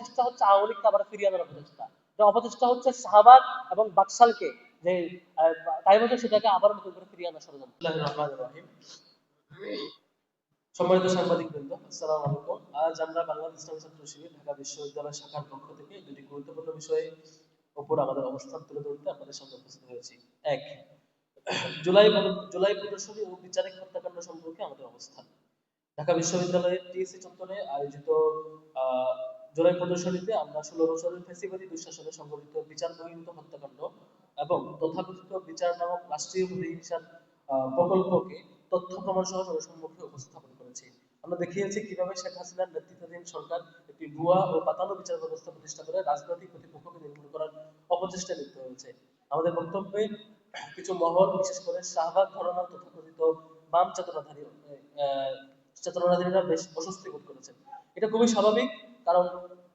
অপচেষ্টা হচ্ছে আওয়ামী লীগকে আবার ফিরিয়ে আনার অপচেষ্টা। অপচেষ্টা হচ্ছে শাহবাগ এবং বাকশালকে যে তাই বলে সেটাকে আবার নতুন করে ফিরিয়ে আনার ষড়যন্ত্র। সম্মানিত সাংবাদিক বৃন্দ আসসালামু আলাইকুম। আজ আমরা বাংলাদেশ ইসলামী ছাত্র শিবির, ঢাকা বিশ্ববিদ্যালয় শাখার পক্ষ থেকে দুটি গুরুত্বপূর্ণ বিষয়ে উপর আমাদের অবস্থান তুলে ধরতে আপনাদের সামনে উপস্থিত হয়েছি। এক, জুলাই জুলাই প্রদর্শনী ও বিচারিক হত্যাকাণ্ড সম্পর্কে আমাদের অবস্থান। ঢাকা বিশ্ববিদ্যালয়ের টিএসসি চত্বরে আয়োজিত জুলাই প্রদর্শনীতে আমরা ষোলো বছরের ফেসিবাদী দুঃশাসনে সংঘটিত বিচার বহির্ভূত হত্যাকাণ্ড এবং তথাকথিত বিচার নামক রাষ্ট্রীয় প্রতিহিংসার প্রকল্পকে তথ্য প্রমাণ সহ জনসম্মুখে উপস্থাপন করেছি। আমরা দেখিয়েছি কীভাবে শেখ হাসিনার নেতৃত্বাধীন সরকার একটি ভুয়া ও পাতানো বিচার ব্যবস্থা প্রতিষ্ঠা করে রাজনৈতিক প্রতিপক্ষকে নির্মূল করার অপচেষ্টা লিপ্ত হয়েছে। আমাদের বক্তব্যে কিছু মহল, বিশেষ করে শাহবাগ ঘটনার তথাকথিত বাম চেতনাধারী চেতনাধারীরা বেশ অস্বস্তি বোধ করেছেন। এটা খুবই স্বাভাবিক। কারণ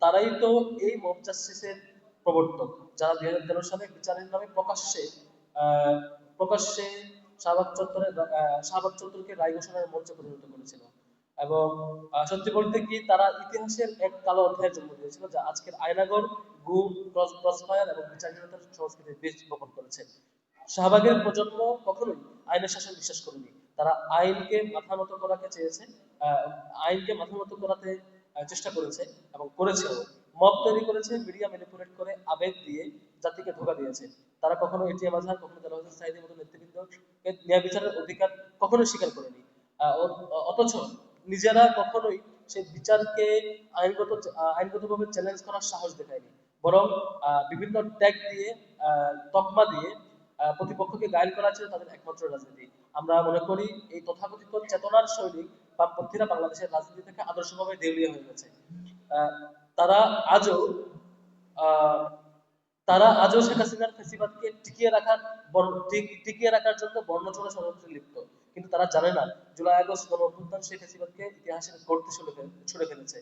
তারাই তো এই মব জাস্টিসের প্রবর্তক, যারা দুই হাজার তেরো সালে বিচারের নামে প্রকাশ্যে প্রকাশ্যে শাহবাগ চত্বরের শাহবাগ চত্বরকে রায় ঘোষণার মঞ্চে পরিণত করেছিল। এবং সত্যি বলতে কি তারা ইতিহাসের এক কালো অধ্যায়ের জন্ম দিয়েছিল যা আজকের আয়নাগর গুম ক্রস, ক্রসফায়ার এবং বিচারহীনতার সংস্কৃতির বীজ বপন করেছে। শাহবাগের প্রজন্ম কখনোই আইনের শাসন বিশ্বাস করেনি। তারা আইনকে মাথা নত করাকে চেয়েছে আইনকে মাথা নত করাতে চেষ্টা করেছে এবং করেছেও। মব তৈরি করেছে, মিডিয়া ম্যানিপুলেট করে আবেগ দিয়ে জাতিকে ধোকা দিয়েছে। তারা কখনো এটিএম আজহার, কখনো তারা হোসেন সাইদের মতো নেতৃবৃন্দকে ন্যায় বিচারের অধিকার কখনো স্বীকার করেনি। অথচ নিজেরা কখনোই সেই বিচারকে আইনগত আইনগতভাবে চ্যালেঞ্জ করার সাহস দেখায়নি। বরং বিভিন্ন ট্যাগ দিয়ে তকমা দিয়ে প্রতিপক্ষকে গায়েল করা ছিল তাদের একমাত্র রাজনীতি। আমরা মনে করি এই তথাকথিত চেতনার সৈনিক বামপন্থীরা বাংলাদেশের রাজনীতি থেকে আদর্শভাবে দেউলিয়া হয়ে গেছে। তারা আজও তারা আজও শেখ হাসিনার ফেসিবাদকে টিকিয়ে রাখার টিকিয়ে রাখার জন্য বর্ণচোরা ষড়যন্ত্রে লিপ্ত। কিন্তু তারা জানে না, জুলাই আগস্ট গণ অভ্যুত্থান শেখ ফেসিবাদকে ইতিহাসের গড়তে ছুড়ে ফেলেছে।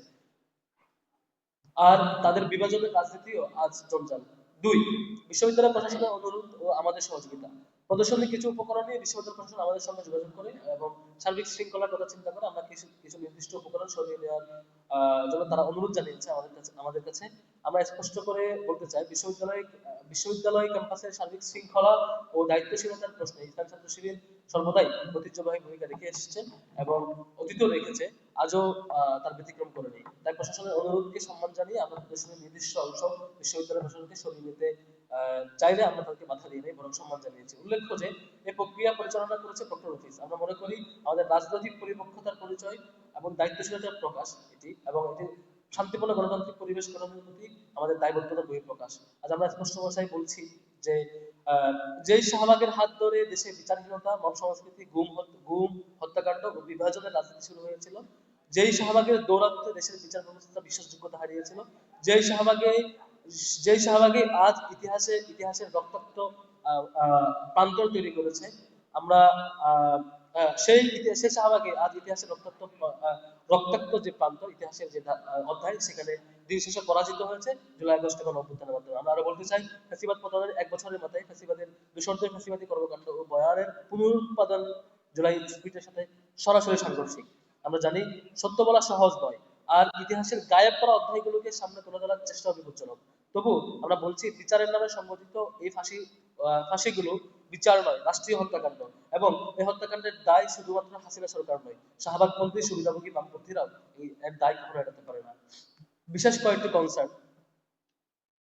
আর তাদের বিভাজনের রাজনীতিও আজ জঞ্জাল। দুই, বিশ্ববিদ্যালয় প্রশাসনের অনুরোধ ও আমাদের সহযোগিতা। প্রদর্শনী কিছু উপকরণ নিয়ে বিশ্ববিদ্যালয় প্রশাসন আমাদের সঙ্গে যোগাযোগ করে এবং সার্বিক শৃঙ্খলার কথা চিন্তা করে আমরা কিছু কিছু নির্দিষ্ট উপকরণ সরিয়ে নেওয়ার জন্য তারা অনুরোধ জানিয়েছে আমাদের কাছে আমাদের কাছে। আমরা স্পষ্ট করে বলতে চাই, বিশ্ববিদ্যালয় বিশ্ববিদ্যালয় ক্যাম্পাসের সার্বিক শৃঙ্খলা ও দায়িত্বশীলতার প্রশ্নে ইসলাম ছাত্র শিবির সর্বদাই ঐতিহ্যবাহী ভূমিকা রেখে এসেছে এবং অতীতেও রেখেছে, আজও তার ব্যতিক্রম করেনি তাই প্রশাসনের অনুরোধকে সম্মান জানিয়ে আমরা প্রদর্শনের নির্দিষ্ট অংশ বিশ্ববিদ্যালয় প্রশাসনকে সরিয়ে নিতে চাইলে আমরা তাদেরকে বাধা দিয়ে নেই, বরং সম্মান জানিয়েছি। উল্লেখ্য যে এই প্রক্রিয়া পরিচালনা করেছে প্রক্টর অফিস আমরা মনে করি আমাদের রাজনৈতিক পরিপক্ষতার পরিচয় এবং দায়িত্বশীলতার প্রকাশ এটি, এবং এটি শান্তিপূর্ণ গণতান্ত্রিক পরিবেশ গঠনের প্রতি আমাদের দায়বদ্ধতার বহিঃপ্রকাশ। আজ আমরা স্পষ্ট ভাষায় বলছি যে যেই শাহবাগের হাত ধরে দেশে বিচারহীনতা মন সংস্কৃতি গুম গুম হত্যাকাণ্ড ও বিভাজনের রাজনীতি শুরু হয়েছিল। যেই শাহবাগের দৌরাত্মে দেশের বিচার ব্যবস্থা বিশ্বাসযোগ্যতা হারিয়েছিল যেই শাহবাগে যেই শাহবাগে আজ ইতিহাসে ইতিহাসের রক্তাক্ত প্রান্তর তৈরি করেছে আমরা আহ, সেই সেই শাহবাগে আজ ইতিহাসের রক্তাক্ত রক্তাক্ত যে প্রান্ত, ইতিহাসের যে অধ্যায়, সেখানে দিন শেষে পরাজিত হয়েছে জুলাই, আগস্ট এবং অভ্যুত্থানের মাধ্যমে আমরা আরও বলতে চাই, ফ্যাসিবাদ পতনের এক বছরের মাথায় ফ্যাসিবাদের দূষণদের ফ্যাসিবাদী কর্মকাণ্ড ও বয়ানের পুনরুৎপাদন জুলাই স্পিরিটের সাথে সরাসরি সাংঘর্ষিক। আমরা জানি, সত্য বলা সহজ নয়, আর ইতিহাসের গায়েব করা অধ্যায়গুলোকে সামনে তুলে ধরার চেষ্টা বিপজ্জনক তবু আমরা বলছি, বিচারের নামে সংগঠিত এই ফাঁসি ফাঁসিগুলো বিচার নয়, রাষ্ট্রীয় হত্যাকাণ্ড। এবং এই হত্যাকাণ্ডের দায় শুধুমাত্র হাসিনা সরকার নয়, শাহবাগপন্থী, সুবিধাভোগী বামপন্থীরাও এই এর দায় কখনো এড়াতে পারে না। বিশেষ কয়েকটি কনসার্ন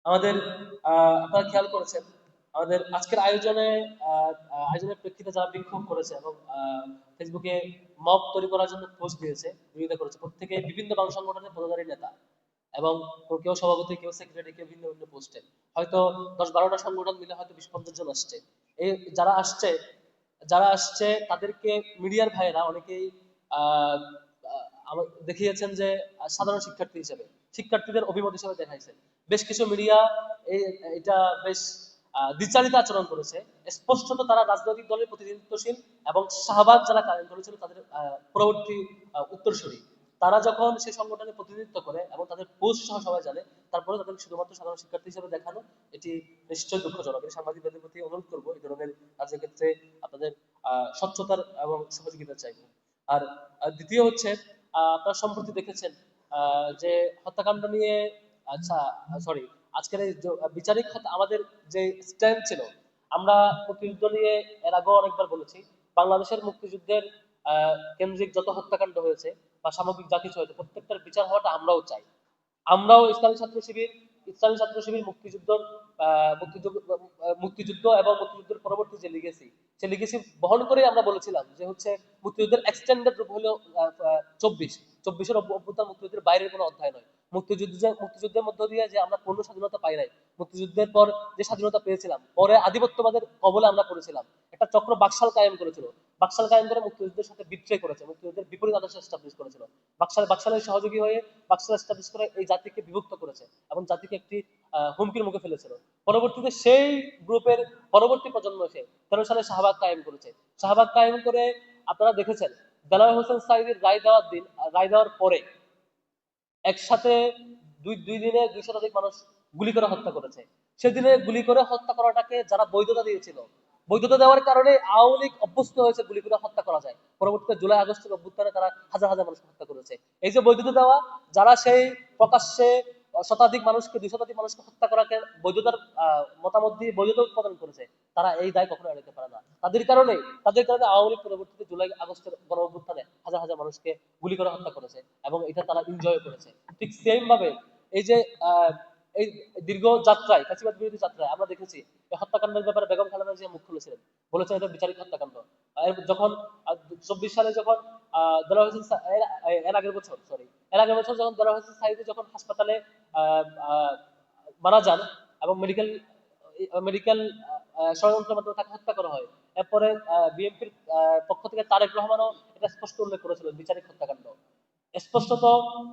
আমাদের আপনারা খেয়াল করেছেন, আমাদের আজকের আয়োজনে আয়োজনের প্রেক্ষিতে যারা বিক্ষোভ করেছে এবং ফেসবুকে মব তৈরি করার জন্য পোস্ট দিয়েছে, বিরোধিতা করেছে, প্রত্যেকে বিভিন্ন বাম সংগঠনের পদাধারী নেতা এবং কেউ সভাপতি, কেউ সেক্রেটারি কেউ ভিন্ন ভিন্ন পোস্টে হয়তো দশ বারোটা সংগঠন মিলে হয়তো বিশ পঞ্চাশ জন আসছে। এই যারা আসছে যারা আসছে তাদেরকে মিডিয়ার ভাইয়েরা অনেকেই দেখিয়েছেন যে সাধারণ শিক্ষার্থী হিসেবে, শিক্ষার্থীদের অভিমত হিসেবে দেখাইছেন। বেশ কিছু মিডিয়া এটা বেশ দ্বিচারিতা আচরণ করেছে। স্পষ্টত তারা রাজনৈতিক দলের প্রতিনিধিত্বশীল এবং শাহবাগ যারা কায়েম করেছিল তাদের পরবর্তী উত্তরসূরি। তারা যখন সেই সংগঠনে প্রতিনিধিত্ব করে এবং তাদের পোস্ট সহ সবাই জানে, তারপরে তাদের শুধুমাত্র সাধারণ শিক্ষার্থী হিসেবে দেখানো, এটি নিশ্চয়ই দুঃখজনক। এটি সাংবাদিকদের প্রতি অনুরোধ করব এই ধরনের কাজের ক্ষেত্রে আপনাদের স্বচ্ছতার এবং সহযোগিতা চাইব। আর দ্বিতীয় হচ্ছে আপনারা সম্প্রতি দেখেছেন যে হত্যাকাণ্ড নিয়ে আচ্ছা সরি আজকের এই বিচারিক আমাদের যে স্ট্যান্ড ছিল, আমরা মুক্তিযুদ্ধ নিয়ে এর আগেও অনেকবার বলেছি, বাংলাদেশের মুক্তিযুদ্ধের কেন্দ্রিক যত হত্যাকাণ্ড হয়েছে বা সামগ্রিক যা কিছু হয়েছে প্রত্যেকটার বিচার হওয়াটা আমরাও চাই। আমরাও ইসলামী ছাত্র শিবির, ইসলামী ছাত্র শিবির মুক্তিযুদ্ধ মুক্তিযুদ্ধ এবং মুক্তিযুদ্ধের পরবর্তী যে লিগেসি সে লিগেসি বহন করেই আমরা বলেছিলাম যে হচ্ছে মুক্তিযুদ্ধের এক্সটেন্ডেড রূপ হলো চব্বিশ। চব্বিশের অভ্যুত্থান মুক্তিযুদ্ধের বাইরের কোনো অধ্যায় নয়। মুক্তিযুদ্ধ যে, মুক্তিযুদ্ধের মধ্য দিয়ে যে আমরা পূর্ণ স্বাধীনতা পাই নাই, মুক্তিযুদ্ধের পর যে স্বাধীনতা পেয়েছিলাম, পরে আধিপত্যবাদের কবলে আমরা পড়েছিলাম। একটা চক্র বাকশাল কায়েম করেছিল। বাকশাল কায়েম করে মুক্তিযুদ্ধের সাথে বিট্রে করেছে, মুক্তিযুদ্ধের বিপরীত আদর্শ এস্টাবলিশ করেছিল। বাকশাল বাকশালের সহযোগী হয়ে বাকশাল এস্টাবলিশ করে এই জাতিকে বিভক্ত করেছে এবং জাতিকে একটি হুমকির মুখে ফেলেছিল। পরবর্তীতে সেই গ্রুপের পরবর্তী প্রজন্ম এসে তেরো সালে শাহবাগ কায়েম করেছে। শাহবাগ কায়েম করে আপনারা দেখেছেন দেলাওয়ার হোসেন সাইদির রায় দেওয়ার দিন, রায় দেওয়ার পরে একসাথে দুই দুই দিনে দুই শতাধিক মানুষ গুলি করে হত্যা করেছে। সেদিনে গুলি করে হত্যা করাটাকে যারা বৈধতা দিয়েছিল বৈধতা দেওয়ার কারণে আওয়ামী লীগ অভ্যস্ত হয়েছে গুলি করে হত্যা করা যায়। পরবর্তীতে জুলাই আগস্টের অভ্যুত্থানে তারা হাজার হাজার মানুষ হত্যা করেছে। এই যে বৈধতা দেওয়া যারা সেই প্রকাশ্যে শতাধিক মানুষকে দুই শতাধিক মানুষকে হত্যা করাকে বৈধতার মতামত দিয়ে বৈধতা উৎপাদন করেছে তারা এই দায় কখনো এড়াতে পারে না। তাদের কারণে তাদের কারণে আওয়ামী লীগ পরবর্তীতে জুলাই আগস্টের গণ অভ্যুত্থানে হাজার হাজার মানুষকে গুলি করে হত্যা করেছে এবং এটা তারা এনজয় করেছে। ঠিক সেম ভাবে এই যে আহ, এই দীর্ঘ যাত্রায় ফ্যাসিবাদ বিরোধী যাত্রায় আমরা দেখেছি হত্যাকাণ্ডের ব্যাপারে বেগম খালেদা জিয়া মুখ খুলেছিলেন। বলেছেন এটা বিচারিক হত্যাকাণ্ড। যখন চব্বিশ সালে যখন দেলোয়ার হোসেন এর আগের বছর সরি এর আগের বছর যখন দেলোয়ার হোসেন সাইদি যখন হাসপাতালে মারা যান এবং মেডিকেল মেডিকেল ষড়যন্ত্রের মাধ্যমে তাকে হত্যা করা হয়, এরপরে বিএনপির পক্ষ থেকে তারেক রহমানও এটা স্পষ্ট উল্লেখ করেছিলেন বিচারিক হত্যাকাণ্ড। স্পষ্টত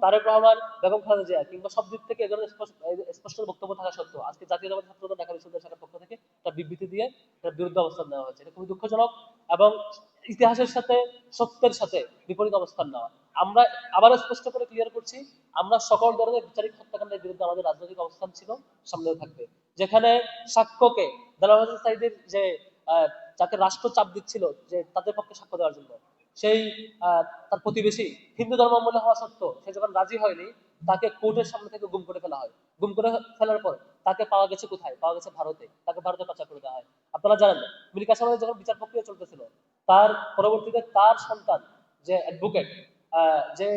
তারেক রহমান বেগম খালেদা জিয়া কিংবা সব দিক থেকে এ ধরনের স্পষ্ট বক্তব্য থাকা সত্ত্বেও আজকে জাতীয়তাবাদী ছাত্রদল ঢাকা বিশ্ববিদ্যালয় শাখার পক্ষ থেকে একটা বিবৃতি দিয়ে এটার বিরুদ্ধে অবস্থান নেওয়া হয়েছে। এটা খুবই দুঃখজনক এবং ইতিহাসের সাথে, সত্যের সাথে বিপরীত অবস্থান নেওয়া। আমরা আবারও স্পষ্ট করে ক্লিয়ার করছি, আমরা সকল ধরনের বিচারিক হত্যাকাণ্ডের বিরুদ্ধে আমাদের রাজনৈতিক অবস্থান ছিল, সামনেও থাকবে। যেখানে সাক্ষ্যকে দেলাওয়ার হোসেন সাইদের যে যাকে রাষ্ট্র চাপ দিচ্ছিল, যে তাদের পক্ষে সাক্ষ্য দেওয়ার জন্য। সেই তার প্রতিবেশী হিন্দু ধর্ম ধর্মাবলম্বী হওয়া সত্ত্বেও সে যখন রাজি হয়নি, তাকে কোর্টের সামনে থেকে গুম করে ফেলা হয়। গুম করে ফেলার পর তাকে পাওয়া গেছে কোথায়? পাওয়া গেছে ভারতে। তাকে ভারতে পাচার করে দেওয়া হয়। আপনারা জানেন মীর কাসেম যখন বিচার প্রক্রিয়া চলতেছিল, তার পরবর্তীতে তার সন্তান যে অ্যাডভোকেট যে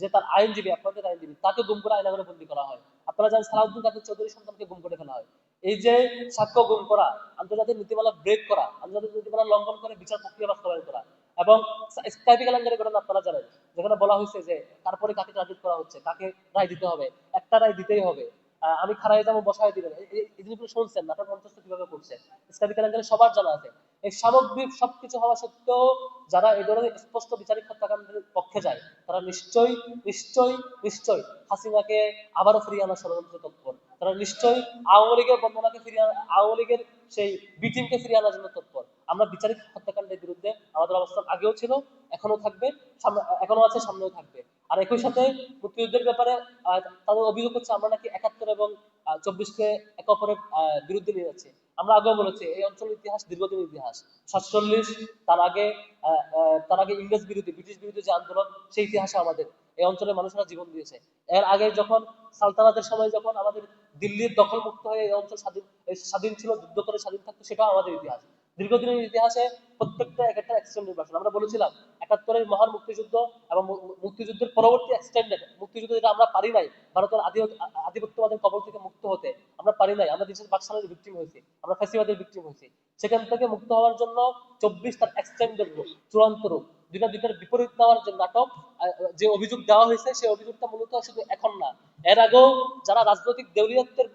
যে তার আইনজীবী আপনাদের আইনজীবী, তাকে গুম করে আয়নাগরে বন্দী করা হয়। আপনারা জানেন সালাউদ্দিন কাদের চৌধুরী সন্তানকে গুম করে ফেলা হয়। এই যে সাক্ষ্য গুম করা, আন্তর্জাতিক নীতিমালা ব্রেক করা, আন্তর্জাতিক নীতিমালা লঙ্ঘন করে বিচার প্রক্রিয়া বাস্তবায়ন করা এবং স্কাইপি কেলেঙ্কারি ঘটনা আপনারা জানেন যেখানে বলা হয়েছে যে, তারপরে কাকে টার্গেট করা হচ্ছে, কাকে রায় দিতে হবে, একটা রায় দিতেই হবে। আমি খারাই যাব, বসায় দিবেন। এই- জিনিসগুলো শুনছেন, নাটক মঞ্চস্থ কীভাবে করছে? স্কাইপি কেলেঙ্কারি সবার জানা আছে। এই সামগ্রিক সবকিছু হওয়া সত্ত্বেও যারা এই ধরনের স্পষ্ট বিচারিক হত্যাকাণ্ডের পক্ষে যায়, তারা নিশ্চয়ই নিশ্চয়ই নিশ্চয়ই হাসিনাকে আবারও ফিরিয়ে আনার ষড়যন্ত্র তৎপর। তারা নিশ্চয়ই আওয়ামী লীগের বন্দনাকে ফিরিয়ে আওয়ামী লীগের সেই বি টিমকে ফিরিয়ে আনার জন্য তৎপর। আমরা বিচারিক হত্যাকাণ্ডের বিরুদ্ধে আমাদের অবস্থান আগেও ছিল এখনও থাকবে এখনও আছে, সামনেও থাকবে। আর একই সাথে মুক্তিযুদ্ধের ব্যাপারে তাদের অভিযোগ হচ্ছে আমরা নাকি একাত্তর এবং চব্বিশকে একে অপরের বিরুদ্ধে নিয়ে যাচ্ছি। আমরা আগেও বলেছি, এই অঞ্চলের ইতিহাস দীর্ঘদিন ইতিহাস। সাতচল্লিশ, তার আগে তার আগে ইংরেজ বিরোধী, ব্রিটিশ বিরোধী যে আন্দোলন, সেই ইতিহাসে আমাদের, এই অঞ্চলের মানুষেরা জীবন দিয়েছে। এর আগে যখন, সালতানাতের সময় যখন আমাদের দিল্লির দখল মুক্ত হয়ে এই অঞ্চল স্বাধীন স্বাধীন ছিল, যুদ্ধ করে স্বাধীন থাকতো, সেটাও আমাদের ইতিহাস। দীর্ঘদিনের ইতিহাসে প্রত্যেকটা এক একটা এক্সটেন্ড নির্বাচন আমরা বলেছিলাম, একাত্তরের মহান মুক্তিযুদ্ধ এবং মুক্তিযুদ্ধের পরবর্তী এক্সটেন্ডেড মুক্তিযুদ্ধ যেটা আমরা পারি নাই, ভারতের আধি আধিপত্যবাদের কবল থেকে মুক্ত হতে আমরা পারি নাই। আমরা দেশের বাকশালের ভিক্টিম হয়েছি, আমরা ফ্যাসিবাদের ভিক্টিম হয়েছি। সেখান থেকে মুক্ত হওয়ার জন্য চব্বিশ তার এক্সটেন্ডেড রূপ, চূড়ান্ত রূপ, দুইটা দুইটার বিপরীত নেওয়ার যে নাটক যে অভিযোগ দেওয়া হয়েছে, সেই অভিযোগটা মূলত শুধু এখন না। এর আগেও যারা রাজনৈতিক দেউলিয়ত্বের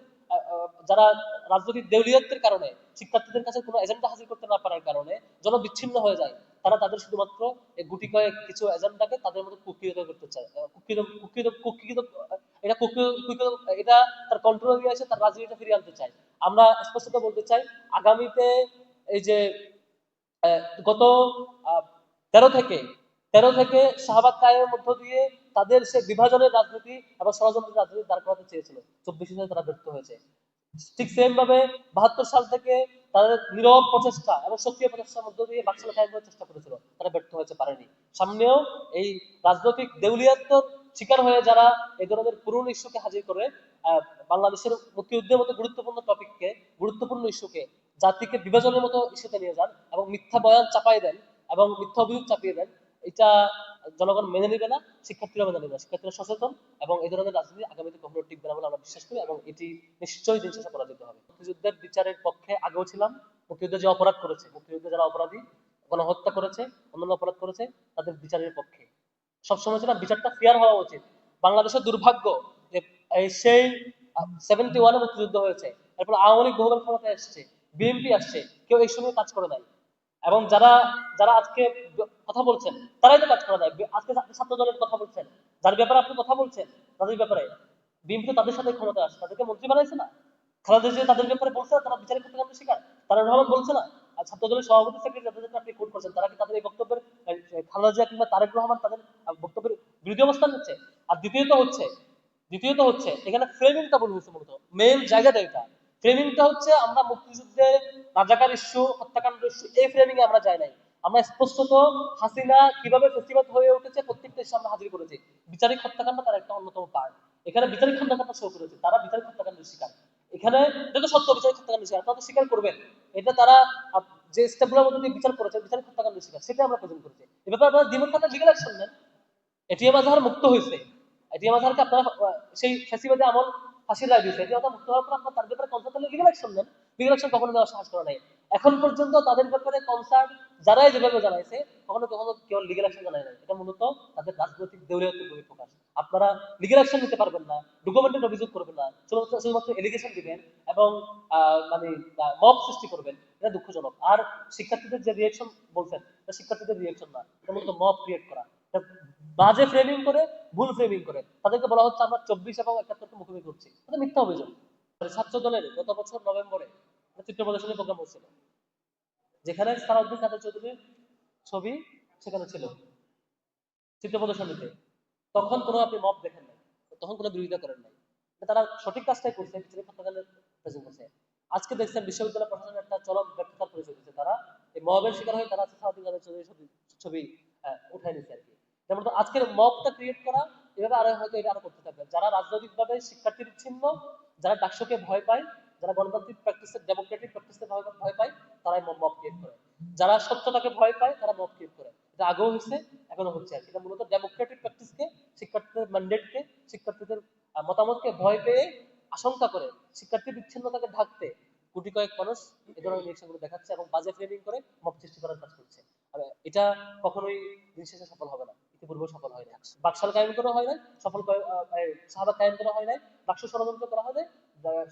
যারা রাজনৈতিক দেউলিয়ত্বের কারণে, শিক্ষার্থীদের কাছে কোনো এজেন্ডা হাসিল করতে না পারার কারণে জনবিচ্ছিন্ন হয়ে যায়। তারা তাদের শুধুমাত্র গুটি কয়েক কিছু এজেন্ডাকে তাদের মধ্যে কুক্ষিগত করতে চায়। কুক্ষিত কুক্ষিত কুক্ষিত এটা কুক্ষি- এটা তার কন্ট্রোলে নিয়ে এসে তার রাজনীতিটা ফিরিয়ে আনতে চায়। আমরা স্পষ্টত বলতে চাই, আগামীতে এই যে গত তেরো থেকে তেরো থেকে শাহবাগ কায়েমের মধ্য দিয়ে তাদের সে বিভাজনের রাজনীতি এবং ষড়যন্ত্রের রাজনীতি দাঁড় করাতে চেয়েছিল। চব্বিশ তারা ব্যর্থ হয়েছে। ঠিক সেম ভাবে বাহাত্তর সাল থেকে তাদের নীরব প্রচেষ্টা এবং সক্রিয় প্রচেষ্টার মধ্য দিয়ে বাকশাল কায়েম চেষ্টা করেছিল। তারা ব্যর্থ হয়েছে, পারেনি। সামনেও এই রাজনৈতিক দেউলিয়াত্মর শিকার হয়ে যারা এই ধরনের পুরনো ইস্যুকে হাজির করে বাংলাদেশের মুক্তিযুদ্ধের মতো গুরুত্বপূর্ণ টপিককে, গুরুত্বপূর্ণ ইস্যুকে, জাতিকে বিভাজনের মতো ইস্যুতে নিয়ে যান এবং মিথ্যা বয়ান চাপাই দেন এবং মিথ্যা অভিযোগ চাপিয়ে দেন, এটা জনগণ মেনে নিবে না শিক্ষার্থীরা মেনে নিবে না। শিক্ষার্থীরা সচেতন এবং এই ধরনের রাজনীতি আগামীতে কখনো টিকবে না বলে আমরা বিশ্বাস করি এবং এটি নিশ্চয়ই দিন শেষে পরাজিত হবে। মুক্তিযুদ্ধের বিচারের পক্ষে আগেও ছিলাম। মুক্তিযুদ্ধে যে অপরাধ করেছে, মুক্তিযুদ্ধে যারা অপরাধী, গণহত্যা করেছে, অন্যান্য অপরাধ করেছে, তাদের বিচারের পক্ষে। সবসময় ছিলাম, বিচারটা ফেয়ার হওয়া উচিত। বাংলাদেশের দুর্ভাগ্য যে সেই সেভেন্টি ওয়ানে মুক্তিযুদ্ধ হয়েছে। এরপর আওয়ামী লীগ বহুদল ক্ষমতায় এসছে, বিএনপি আসছে, কেউ এই সময় কাজ করে নাই। এবং যারা যারা আজকে কথা বলছেন, তারাই তো কাজ করে বি- আজকে ছাত্র দলের কথা বলছেন, যার ব্যাপারে আপনি কথা বলছেন, তাদের ব্যাপারে বিএনপি তাদের সাথে ক্ষমতা আসছে তাদেরকে মন্ত্রী বানাইছে না। খালেদা জিয়া তাদের ব্যাপারে বলছে না, তারা বিচারিক হত্যাকাণ্ড শিকার তারা রহমান বলছে না। আর ছাত্র দলের সভাপতি সেক্রেটারি যাদেরকে আপনি কোট করছেন, তারা কি তাদের এই বক্তব্যের খালেদা জিয়া কিংবা তারেক রহমান তাদের বক্তব্যের বিরোধী অবস্থান নিচ্ছে? আর দ্বিতীয়ত হচ্ছে দ্বিতীয়ত হচ্ছে, এখানে ফ্রেমিংটা ভুল হয়েছে মূলত। মেন জায়গাটা এটা। ফ্রেমিংটা হচ্ছে আমরা মুক্তিযুদ্ধে রাজাকার ইস্যু হত্যাকাণ্ড ইস্যু এই ফ্রেমিং এ আমরা যাই নাই। আমরা স্পষ্টত হাসিনা কীভাবে প্রতিবাদ হয়ে উঠেছে প্রত্যেকটা আমরা হাজির করেছি। বিচারিক হত্যাকাণ্ড তার একটা অন্যতম পার্ট। এখানে বিচারিক হত্যাকাণ্ড শো করেছে। তারা বিচারিক হত্যাকাণ্ডের শিকার। এখানে এটা তো সত্য, বিচারিক হত্যাকাণ্ডের শিকার। আপনারা স্বীকার করবেন। এটা তারা যে স্টেপগুলোর মধ্যে দিয়ে বিচার করেছে, বিচারিক হত্যাকাণ্ডের শিকার সেটা আমরা প্রেজেন্ট করেছি। এ ব্যাপারে আপনারা দ্বিমত থাকলে লিগাল অ্যাকশন নেন। এটিএম আজহার মুক্ত হয়েছে। এটিএম আজহারকে আপনারা সেই ফ্যাসিবাদী আমল ফাঁসির লাগিয়েছে এটিএম আজহার মুক্ত হওয়ার পর আপনারা তার ব্যাপারে কনসার্ট লিগাল অ্যাকশন নেন। লিগাল অ্যাকশন কখনো নেওয়ার সাহস করা নাই। এখন পর্যন্ত তাদের ব্যাপারে কনসার্ট যারাই যেভাবে জানাইছে, কখনো কখনো কেউ লিগাল অ্যাকশন জানায় নাই। এটা মূলত তাদের রাজনৈতিক দেউলিয়তের বহিঃপ্রকাশ আপনারা লিগাল অ্যাকশন নিতে পারবেন না ডকুমেন্টের অভিযোগ করবেন না, শুধুমাত্র শুধুমাত্র এলিগেশন দিবেন এবং মানে মব সৃষ্টি করবেন। এটা দুঃখজনক। আর শিক্ষার্থীদের যে রিয়েকশন বলছেন, এটা শিক্ষার্থীদের রিয়েকশন না। এটা মূলত মব ক্রিয়েট করা। বাজে ফ্রেমিং করে, ভুল ফ্রেমিং করে। তাদেরকে বলা হচ্ছে, আমরা চব্বিশ এবং একাত্তরকে মুখোমুখি করছি। এটা মিথ্যা অভিযোগ। ছাত্র দলের গত বছর নভেম্বরে চিত্র প্রদর্শনী প্রোগ্রাম হচ্ছিল যেখানে সালাউদ্দিন কাদের চৌধুরীর ছবি সেখানে ছিল। চিত্র প্রদর্শনীতে তখন কোনো আপনি মব দেখেন নাই। তখন কোনো বিরোধিতা করেন নাই। তারা সঠিক কাজটাই করছে করছে। আজকে দেখছেন বিশ্ববিদ্যালয় প্রশাসনের একটা চরম ব্যর্থতার পরিচয় দিচ্ছে তারা। এই মবের শিকার হয়ে তারা সালাউদ্দিন কাদের চৌধুরীর ছবি ছবি উঠায় নিচ্ছে আর কি। যেমন আজকের মবটা ক্রিয়েট করা, এভাবে আরও হয়তো এটা আরও করতে থাকবে। যারা রাজনৈতিকভাবে শিক্ষার্থী বিচ্ছিন্ন যারা ডাকসুকে ভয় পায়, যারা গণতান্ত্রিক প্র্যাকটিসে ডেমোক্রেটিক প্র্যাকটিসে ভয় পায়, তারাই মব ক্রিয়েট করে। যারা সত্যতাকে ভয় পায়, তারা মব ক্রিয়েট করে। এটা আগেও হচ্ছে এখনও হচ্ছে আর। এটা মূলত ডেমোক্রেটিক প্র্যাকটিসকে শিক্ষার্থীদের ম্যান্ডেটকে শিক্ষার্থীদের মতামতকে ভয় পেয়ে আশঙ্কা করে, শিক্ষার্থী বিচ্ছিন্নতাকে ঢাকতে কোটি কয়েক মানুষ এই ধরনের রিয়েকশনগুলো দেখাচ্ছে এবং বাজে ফ্রেমিং করে মব সৃষ্টি করার কাজ করছে। আর এটা কখনোই দিন শেষে সফল হবে না ইতিপূর্বে সফল হয় না বাকশাল কায়েম করা হয় নাই, সফল সাহাবা কায়েম করা হয় নাই ডাকসু ষড়যন্ত্র করা হয় নাই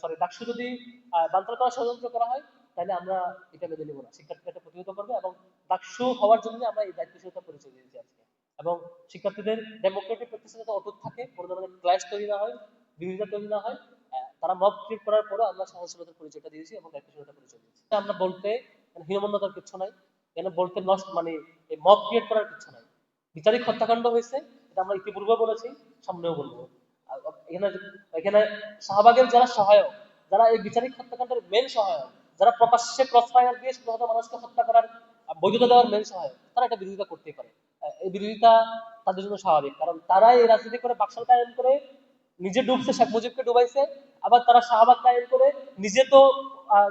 সরি ডাকসু যদি বানচাল করার ষড়যন্ত্র করা হয়, তাহলে আমরা এটা মেনে নেব না। শিক্ষার্থীরা এটা প্রতিহত করবে এবং ডাকসু হওয়ার জন্য আমরা এই দায়িত্বশীলতা পরিচয় দিয়েছি আজকে। এবং শিক্ষার্থীদের ডেমোক্রেটিক প্র্যাকটিসে যাতে অটুট থাকে, কোনো ধরনের ক্লাস তৈরি না হয়, বিরোধিতা তৈরি না হয় তারা মব ক্রিয়েট করার পরও আমরা সহনশীলতার পরিচয়টা দিয়েছি এবং দায়িত্বশীলতার পরিচয় দিয়েছি। আমরা বলতে মানে হীনমন্যতার কিছু নাই এখানে বলতে নষ্ট মানে মব ক্রিয়েট করার কিছু নাই। বিচারিক হত্যাকাণ্ড হয়েছে, এটা আমরা ইতিপূর্বে বলেছি, সামনেও বলব। এখানে এখানে শাহবাগের যারা সহায়ক, যারা এই বিচারিক হত্যাকাণ্ডের মেন সহায়ক, যারা প্রকাশ্যে ফায়ার দিয়ে শত মানুষকে হত্যা করার বৈধতা দেওয়ার মেন সহায়ক, তারা এটা বিরোধিতা করতেই পারে। এই বিরোধিতা তাদের জন্য স্বাভাবিক, কারণ তারাই এই রাজনীতি করে বাকশাল কায়েম করে নিজে ডুবছে, শেখ মুজিবকে ডুবাইছে, আবার তারা শাহবাগ কায়েম করে নিজে তো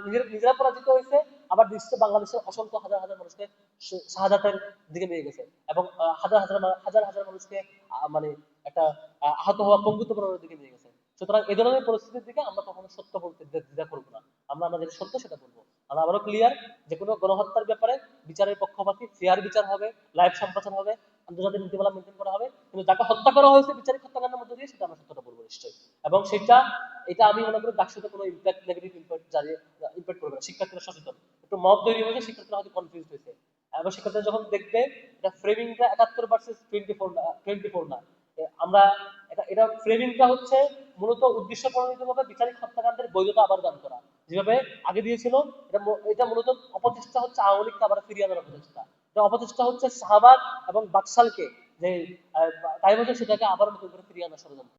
নিজের পরাজিত হয়েছে, আবার দৃশ্যে বাংলাদেশের অসংখ্য হাজার হাজার মানুষকে শাহাদাতের দিকে নিয়ে গেছে। এবং হাজার হাজার হাজার হাজার মানুষকে মানে একটা আহত হওয়া পঙ্গুত্ব করার দিকে নিয়ে গেছে। সুতরাং এই ধরনের পরিস্থিতির দিকে আমরা কখনো সত্য বলতে দ্বিধা- করব না। আমরা আমাদের সত্য সেটা বলব। আমরা আবারও ক্লিয়ার যে কোনো গণহত্যার ব্যাপারে বিচারের পক্ষপাতী ফেয়ার বিচার হবে লাইভ সম্প্রচার হবে, আন্তর্জাতিক নীতিমালা মেনটেন করা হবে, কিন্তু যাকে হত্যা করা হয়েছে বিচারিক হত্যাকাণ্ডের মধ্যে দিয়ে, সেটা আমরা সত্যটা বলব নিশ্চয়ই। এবং সেটা, এটা আমি মনে করি ডাকসাথে কোনো ইম্প্যাক্ট নেগেটিভ ইম্প্যাক্ট জারিয়ে ইম্প্যাক্ট করবে না। শিক্ষার্থীরা সচেতন। একটু মব তৈরি হয়েছে, শিক্ষার্থীরা হয়তো কনফিউজ হয়েছে। এবং শিক্ষার্থীরা যখন দেখবে, এটা ফ্রেমিংটা একাত্তর ভার্সেস টোয়েন্টি ফোর না টোয়েন্টি ফোর না আমরা এটা এটা ফ্রেমিংটা হচ্ছে মূলত উদ্দেশ্য প্রণোদিতভাবে বিচারিক হত্যাকাণ্ডের বৈধতা আবার দান করা। যেভাবে আগে দিয়েছিল, এটা এটা মূলত অপচেষ্টা হচ্ছে আওয়ামী লীগকে আবার ফিরিয়ে আনার অপচেষ্টা। এটা অপচেষ্টা হচ্ছে শাহবাগ এবং বাকশালকে যে তাই সেটাকে আবার নতুন করে ফিরিয়ে আনার ষড়যন্ত্র।